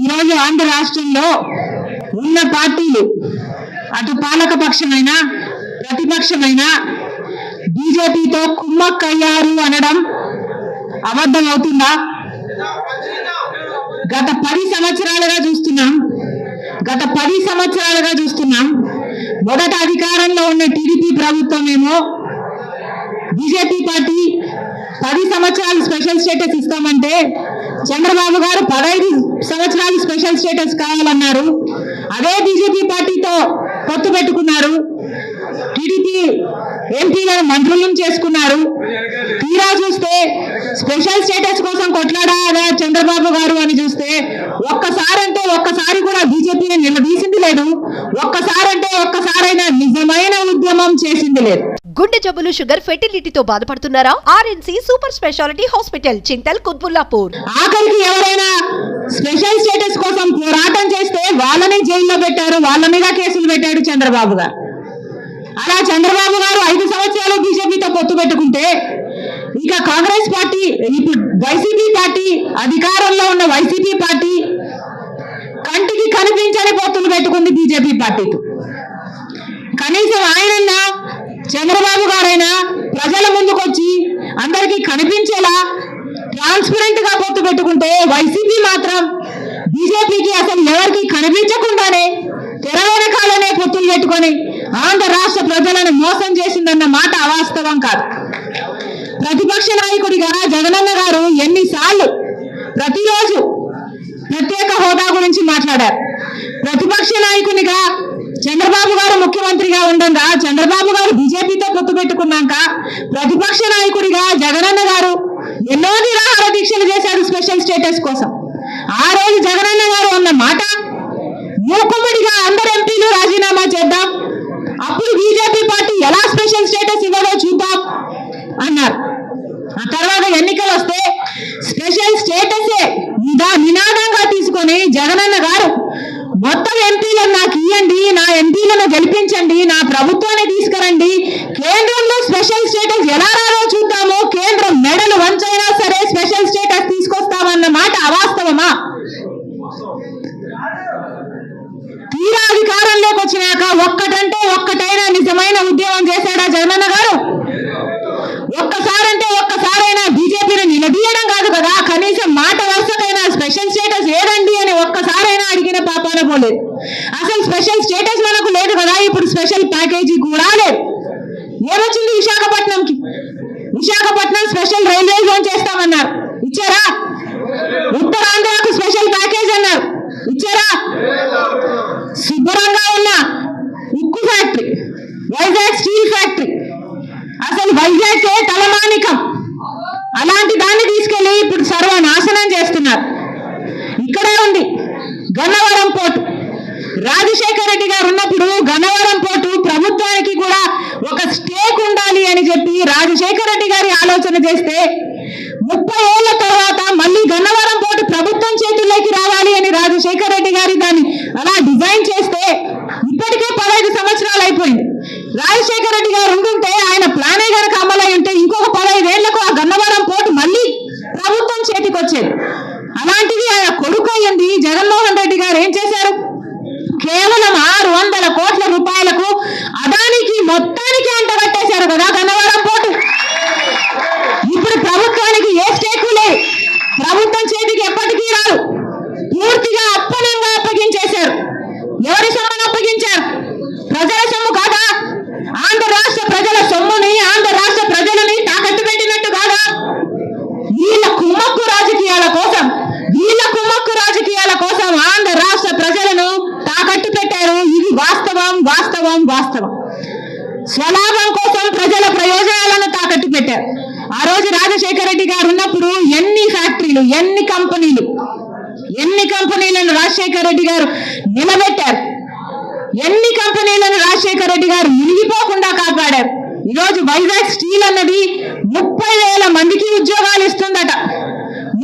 ఈరోజు ఆంధ్ర రాష్ట్రంలో ఉన్న పార్టీలు అటు పాలక పక్షమైనా ప్రతిపక్షమైనా బీజేపీతో కుమ్మక్కయ్యారు అనడం అబద్ధం అవుతుందా గత పది సంవత్సరాలుగా చూస్తున్నాం. గత పది సంవత్సరాలుగా చూస్తున్నాం. మొదట అధికారంలో ఉన్న టీడీపీ ప్రభుత్వం ఏమో బీజేపీ పార్టీ పది సంవత్సరాలు స్పెషల్ స్టేటస్ ఇస్తామంటే చంద్రబాబు గారు పదహైదు సంవత్సరాలు స్పెషల్ స్టేటస్ కావాలన్నారు. అదే బీజేపీ పార్టీతో పొత్తు పెట్టుకున్నారు. టీడీపీ ఎంపీలను మంత్రులను చేసుకున్నారు. తీరా చూస్తే స్పెషల్ స్టేటస్ కోసం కొట్లాడారా చంద్రబాబు గారు అని చూస్తే ఒక్కసారి అంటే ఒక్కసారి కూడా బీజేపీని నిలదీసింది లేదు. ఒక్కసారి అంటే ఒక్కసారైనా నిజమైన ఉద్యమం చేసింది లేదు. గుండె జబ్బులు షుగర్ ఫెర్టిలిటీతో బాధపడుతున్నారా? RNC super speciality hospital Chintal Quthbullapur. ఆఖరికి ఎవరైనా స్పెషల్ స్టేటస్ కోసం పోరాటం చేస్తే వాళ్ళనే జైల్లో పెట్టారు వాళ్ళ మీద కేసులు పెట్టాడు చంద్రబాబు గారు. అలా చంద్రబాబు గారు ఐదు సంవత్సరాలు బీజేపీతో పొత్తు పెట్టుకుంటే ఇక కాంగ్రెస్ పార్టీ ఇప్పుడు వైసీపీ పార్టీ అధికారంలో ఉన్న వైసీపీ పార్టీ కంటికి కనిపించని పొత్తులు పెట్టుకుంది బీజేపీ పార్టీతో కనీసం ఆయన చంద్రబాబు గారైనా ప్రజల ముందుకొచ్చి అందరికీ కనిపించేలా ట్రాన్స్పరెంట్గా పొత్తు పెట్టుకుంటే వైసీపీ మాత్రం బీజేపీకి అసలు ఎవరికి కనిపించకుండానే తెర వెనకాలనే పొత్తులు పెట్టుకొని ఆంధ్ర రాష్ట్ర ప్రజలను మోసం చేసిందన్న మాట అవాస్తవం కాదు. ప్రతిపక్ష నాయకుడిగా జగనన్న గారు ఎన్నిసార్లు ప్రతిరోజు ప్రత్యేక హోదా గురించి మాట్లాడారు. ప్రతిపక్ష నాయకునిగా చంద్రబాబు గారు ముఖ్యమంత్రిగా ఉండగా చంద్రబాబు గారు బీజేపీతో పొత్తు పెట్టుకున్నాక ప్రతిపక్ష నాయకుడిగా జగనన్న గారు ఎన్నో నిరాహార దీక్షలు చేశారు స్పెషల్ స్టేటస్ కోసం. ఆ రోజు జగనన్న గారు అన్న మాట మూకుమ్మడిగా అందరు ఎంపీలు రాజీనామా చేద్దాం అప్పుడు బీజేపీ పార్టీ ఎలా స్పెషల్ స్టేటస్ ఇవ్వదో చూద్దాం అన్నారు. ఆ తర్వాత ఎన్నికలు వస్తే స్పెషల్ స్టేటసే నిదా నినాదంగా తీసుకొని జగనన్న గారు మొత్తం చేయండి నా ఎంపీలను గెలిపించండి నా ప్రభుత్వాన్ని తీసుకురండి. కేంద్రంలో స్పెషల్ స్టేటస్ ఎలా రాదో చూద్దాము. కేంద్రం మెడలు వంచైనా సరే స్పెషల్ స్టేటస్ తీసుకొస్తామన్న మాట అవాస్తవమా? తీరా అధికారంలోకి వచ్చినాక ఒక్కటంటే ఒక్కటైనా నిజమైన ఉద్యమం చేశాడా జగనన్న గారు? ఒక్కసారంటే ఒక్కసారైనా బీజేపీని నిలదీయడం కాదు కదా. కనీసం మాట వరుసకైనా స్పెషల్ స్టేటస్ ఏదండి అని ఒక్కసారైనా అడిగిన పాపాన పోలేదు. స్పెషల్ స్టేటస్ మనకు లేదు కదా ఇప్పుడు స్పెషల్ ప్యాకేజీ కూడా లేదు. ఏమొచ్చింది విశాఖపట్నంకి? విశాఖపట్నం స్పెషల్ రైల్వే జోన్ చేస్తామన్నారు. ఇచ్చారా? ఉత్తరాంధ్రకు స్పెషల్ ప్యాకేజ్ అన్నారు. ఇచ్చారా? శుభ్రంగా ఉన్న ఉక్కు ఫ్యాక్టరీ వైజాగ్ స్టీల్ ఫ్యాక్టరీ అసలు వైజాగ్ తలమానికం. అలాంటి దాన్ని తీసుకెళ్ళి ఇప్పుడు సర్వనాశనం చేస్తున్నారు. ఇక్కడే ఉంది. గన్నవరం పోర్టు. రాజశేఖర రెడ్డి గారు ఉన్నప్పుడు గన్నవరం పోర్టు ప్రభుత్వానికి కూడా ఒక స్టేక్ ఉండాలి అని చెప్పి రాజశేఖర రెడ్డి గారి ఆలోచన చేస్తే ముప్పై ఏళ్ళ తర్వాత మళ్ళీ గన్నవరం పోర్టు ప్రభుత్వం చేతుల్లోకి రావాలి అని రాజశేఖర రెడ్డి గారి దాన్ని అలా డిజైన్ చేస్తే ఇప్పటికే పదహైదు సంవత్సరాలు అయిపోయింది రాజశేఖర రెడ్డి గారు ఉండుంటే ఆయన ప్లానే గనక అమలై ఉంటే ఇంకొక పదహైదేళ్ళకు ఆ గన్నవరం పోర్టు మళ్ళీ ప్రభుత్వం చేతికి వచ్చేది అలాంటిది ఆయన కొడుకు అయ్యింది జగన్మోహన్ రెడ్డి గారు ఏం చేశారు కేవలం ఆరు వందల కోట్ల రూపాయలకు అదానికి మొత్తానికి అంటగట్టేశారు కదా గన్నవరం పోర్టు ఇప్పుడు ప్రభుత్వానికి ఏ స్టేకు లేదు ప్రభుత్వం చేతికి ఎప్పటికీ రాదు పూర్తిగా అప్పనంగా అప్పగించేశారు ఎవరి సొమ్మును అప్పగించారు ప్రజల సొమ్ము కాదా ఆంధ్ర రాష్ట్ర ప్రజల సొమ్ముని ఆంధ్ర రాష్ట్ర ప్రజలని తాకట్టు పెట్టినట్టు కాదా వీళ్ళ కుమ్మక్కు రాజకీయాల కోసం వీళ్ళ కుమ్మక్కు రాజకీయాల కోసం ఆంధ్ర రాష్ట్ర ప్రజలను తాకట్టు పెట్టారు ఇది వాస్తవం వాస్తవం వాస్తవం స్వలాభం కోసం ప్రజల ప్రయోజనాలను తాకట్టు పెట్టారు ఆ రోజు రాజశేఖర రెడ్డి గారు ఉన్నప్పుడు ఎన్ని ఫ్యాక్టరీలు ఎన్ని కంపెనీలు ఎన్ని కంపెనీలను రాజశేఖర రెడ్డి గారు నిలబెట్టారు? ఎన్ని కంపెనీలను రాజశేఖర రెడ్డి గారు మునిగిపోకుండా కాపాడారు? ఈరోజు వైజాగ్ స్టీల్ అన్నది ముప్పై వేల మందికి ఉద్యోగాలు ఇస్తుందట.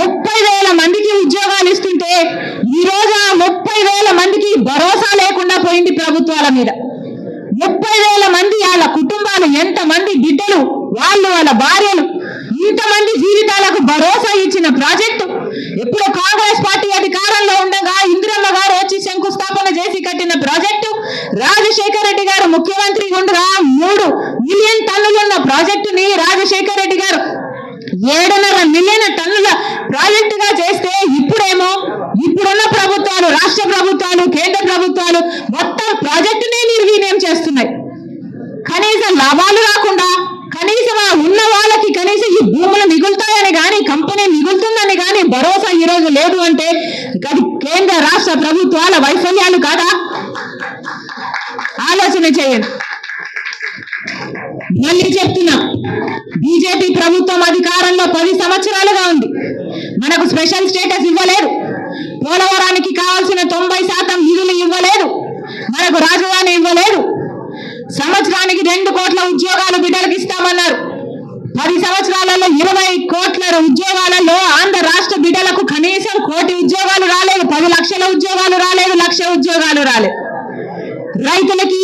ముప్పై వేల మందికి ఉద్యోగాలు ఇస్తుంటే ఈ ఆ ముప్పై వేల మందికి భరోసా లేకుండా పోయింది ప్రభుత్వాల మీద. ముప్పై వేల మంది వాళ్ళ కుటుంబాలు ఎంతమంది బిడ్డలు వాళ్ళు వాళ్ళ భార్యలు ఇంతమంది జీవితాలకు భరోసా ఇచ్చిన ప్రాజెక్టు. ఇప్పుడు కాంగ్రెస్ పార్టీ అధికారంలో ఉండగా ఇందిరమ్మ గారు వచ్చి శంకుస్థాపన చేసి కట్టిన ప్రాజెక్టు. రాజశేఖర రెడ్డి గారు ముఖ్యమంత్రి ఉండరా మూడు మిలియన్ టన్నులున్న ప్రాజెక్టుని రాజశేఖర రెడ్డి గారు ఏడున్నర మిలియన్ టన్నుల ప్రాజెక్టుగా చేస్తే ఇప్పుడేమో ఇప్పుడున్న ప్రభుత్వాలు రాష్ట్ర ప్రభుత్వాలు కేంద్ర ప్రభుత్వాలు మొత్తం ప్రాజెక్టునే నిర్వీర్యం చేస్తున్నాయి. కనీసం లాభాలు రాకుండా కనీసం ఆ ఉన్న వాళ్ళకి కనీసం ఈ భూములు మిగులుతాయని కానీ కంపెనీ మిగులుతుందని కానీ భరోసా ఈ రోజు లేదు అంటే అది కేంద్ర రాష్ట్ర ప్రభుత్వాల వైఫల్యాలు కాదా? ఆలోచన చేయండి మళ్ళీ చెప్తున్నా బీజేపీ ప్రభుత్వం అధికారంలో పది సంవత్సరాలుగా ఉంది మనకు స్పెషల్ స్టేటస్ ఇవ్వలేదు. పోలవరానికి కావాల్సిన తొంభై శాతం నిధులు ఇవ్వలేదు. మనకు రాజధాని ఇవ్వలేదు. సంవత్సరానికి రెండు కోట్ల ఉద్యోగాలు బిడ్డలకు ఇస్తామన్నారు. పది సంవత్సరాలలో ఇరవై కోట్ల ఉద్యోగాలలో ఆంధ్ర రాష్ట్ర బిడ్డలకు కనీసం కోటి ఉద్యోగాలు రాలేదు. పది లక్షల ఉద్యోగాలు రాలేదు లక్ష ఉద్యోగాలు రాలేదు. రైతులకి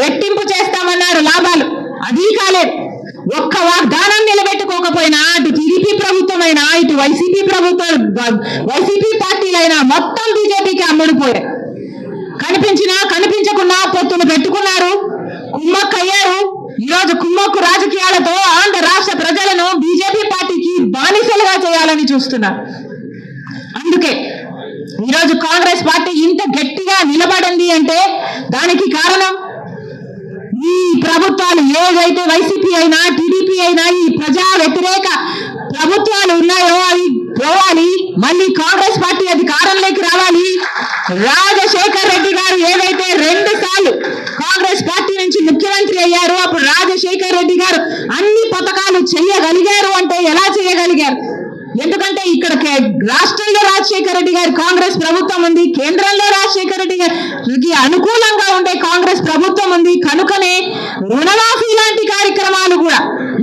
రెట్టింపు చేస్తామన్నారు లాభాలు. అది కాలేదు. ఒక్క వాగ్దానం నిలబెట్టుకోకపోయినా అటు టీడీపీ ప్రభుత్వమైనా ఇటు వైసీపీ ప్రభుత్వం వైసీపీ పార్టీలైనా మొత్తం బీజేపీకి అమ్ముడుపోయాయి కనిపించినా కనిపించకుండా పొత్తులు పెట్టుకున్నారు కుమ్మక్కయ్యారు. ఈరోజు కుమ్మక్కు రాజకీయాలతో ఆంధ్ర రాష్ట్ర ప్రజలను బీజేపీ పార్టీకి బానిసలుగా చేయాలని చూస్తున్నారు. అందుకే ఈరోజు కాంగ్రెస్ పార్టీ ఇంత గట్టిగా నిలబడింది అంటే దానికి కారణం ఈ ప్రభుత్వాలు ఏదైతే వైసీపీ అయినా టీడీపీ అయినా ఈ ప్రజా వ్యతిరేక ప్రభుత్వాలు ఉన్నాయో అవి పోవాలి. మళ్ళీ కాంగ్రెస్ పార్టీ అధికారంలోకి రావాలి. రాజశేఖర్ రెడ్డి గారు ఏదైతే రెండు సార్లు కాంగ్రెస్ పార్టీ నుంచి ముఖ్యమంత్రి అయ్యారు అప్పుడు రాజశేఖర్ రెడ్డి గారు అన్ని పథకాలు చేయగలిగారు అంటే ఎలా చేయగలిగారు? ఎందుకంటే ఇక్కడ రాష్ట్రంలో రాజశేఖర రెడ్డి గారి కాంగ్రెస్ ప్రభుత్వం ఉంది కేంద్రంలో రాజశేఖర రెడ్డి గారికి అనుకూలంగా ఉండే కాంగ్రెస్ ప్రభుత్వం ఉంది. కనుకనే రుణమాఫీ లాంటి కార్యక్రమాలు కూడా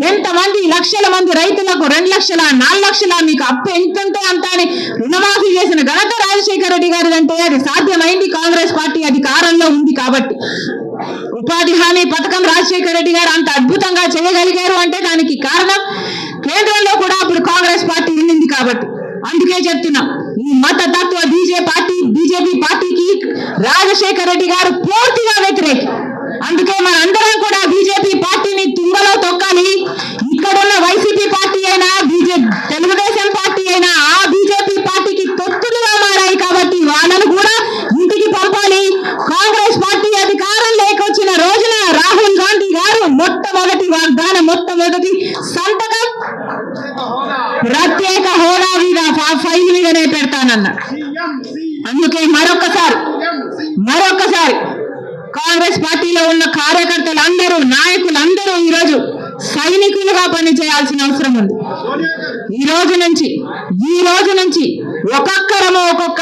ఎంతమంది లక్షల మంది రైతులకు రెండు లక్షల నాలుగు లక్షల మీకు అప్పు ఎంతంటే అంత అని రుణమాఫీ చేసిన ఘనత రాజశేఖర రెడ్డి గారి అంటే అది సాధ్యమైంది. కాంగ్రెస్ పార్టీ అధికారంలో ఉంది కాబట్టి ఉపాధి హామీ పథకం రాజశేఖర రెడ్డి గారు అంత అద్భుతంగా చేయగలిగారు అంటే దానికి కారణం కేంద్రంలో కూడా అప్పుడు కాంగ్రెస్ పార్టీ ఉండింది కాబట్టి. అందుకే చెప్తున్నా ఈ మత తత్వ బీజే పార్టీ బీజేపీ పార్టీకి రాజశేఖర రెడ్డి గారు పూర్తిగా వ్యతిరేకి. అందుకే మన అందరం కూడా బీజేపీ పార్టీని తుంగలో తొక్కాలి ఇక్కడున్న వైసీపీ పార్టీ అయినా బీజేపీ తెలుగుదేశం పార్టీ అయినా ఆ బీజేపీ పార్టీకి తొత్తులుగా మారాయి కాబట్టి వాళ్ళను కూడా ఇంటికి పంపాలి కాంగ్రెస్ పార్టీ అధికారం లేకొచ్చిన రోజున రాహుల్ గాంధీ గారు మొట్టమొదటి వాగ్దానం మొట్టమొదటి సంతకం ప్రత్యేక హోదా ఆ ఫైల్ మీదనే పెడతానన్నారు అందుకే మరొకసారి మరొకసారి కాంగ్రెస్ పార్టీలో ఉన్న కార్యకర్తలు అందరూ నాయకులు అందరూ ఈరోజు సైనికులుగా పనిచేయాల్సిన అవసరం ఉంది. ఈ రోజు నుంచి ఈ రోజు నుంచి ఒక్కొక్కరము ఒక్కొక్క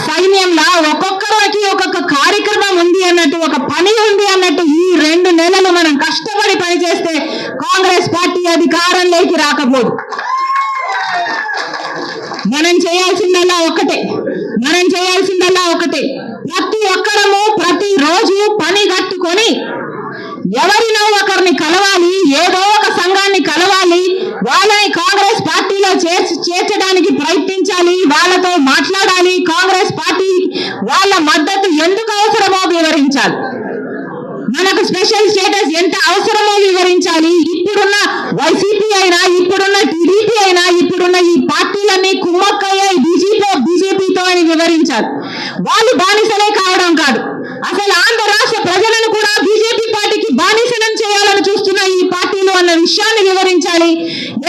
సైన్యంలా ఒక్కొక్కరికి ఒక్కొక్క కార్యక్రమం ఉంది అన్నట్టు ఒక పని ఉంది అన్నట్టు ఈ రెండు నెలలు మనం కష్టపడి పనిచేస్తే కాంగ్రెస్ పార్టీ అధికారంలోకి రాకపోదు మనం చేయాల్సిందల్లా ఒకటే. మనం చేయాల్సిందల్లా ఒకటే. ప్రతి ఒక్కరము ప్రతి రోజు పని కట్టుకొని ఎవరినో ఒకరిని కలవాలి ఏదో ఒక సంఘాన్ని కలవాలి వాళ్ళని కాంగ్రెస్ పార్టీలో చేర్చి చేర్చడానికి ప్రయత్నించాలి వాళ్ళతో మాట్లాడాలి కాంగ్రెస్ పార్టీ వాళ్ళ మద్దతు ఎందుకు అవసరమో వివరించాలి. మనకు స్పెషల్ స్టేటస్ ఎంత అవసరమో వివరించాలి. ఇప్పుడున్న వైసీపీ అయినా ఇప్పుడున్న టీడీపీ అయినా ఇప్పుడున్న ఈ పార్టీలన్నీ కుమ్మ బీజేపీ బీజేపీతో అని వివరించాలి వాళ్ళు బానిసలే కావడం కాదు. అసలు ఆంధ్ర రాష్ట్ర ప్రజలను కూడా బీజేపీ పార్టీకి బానిసనం చేయాలని చూస్తున్న ఈ పార్టీలు అన్న విషయాన్ని వివరించాలి.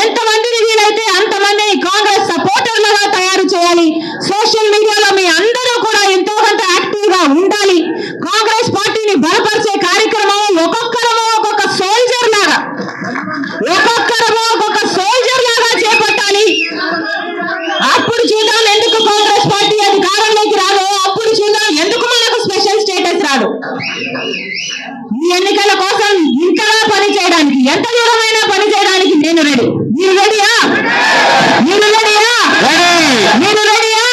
ఎంతమందిని వీలైతే అంతమందిని కాంగ్రెస్ సపోర్టర్లుగా తయారు చేయాలి. సోషల్ మీడియా ఎన్నికలు ఈ ఎన్నికల కోసం ఇంతగా పని చేయడానికి ఎంత దూరమైనా పని చేయడానికి నేను రెడీ. మీరు రెడీయా? మీరు రెడీయా? మీరు రెడీయా?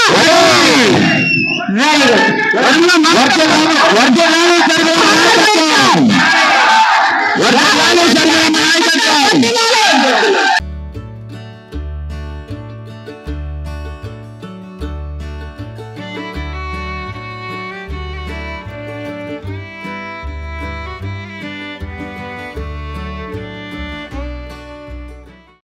వర్గాలు సర్వ